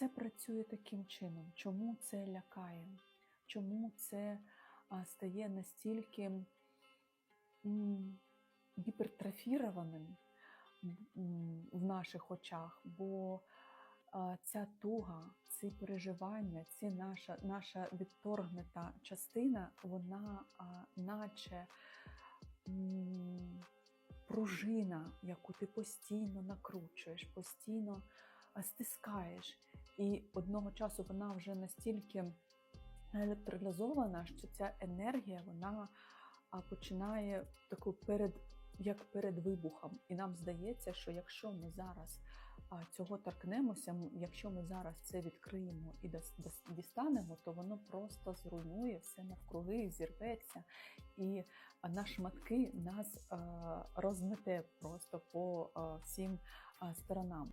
це працює таким чином? Чому це лякає? Чому це стає настільки гіпертрофірованим в наших очах? Бо ця туга, ці переживання, ці наша, наша відторгнута частина, вона наче пружина, яку ти постійно накручуєш, постійно стискаєш. І одного часу вона вже настільки електролізована, що ця енергія вона починає таку перед. Як перед вибухом, і нам здається, що якщо ми зараз цього торкнемося, якщо ми зараз це відкриємо і дістанемо, то воно просто зруйнує все навкруги, зірветься, і на шматки нас розмете просто по всім сторонам.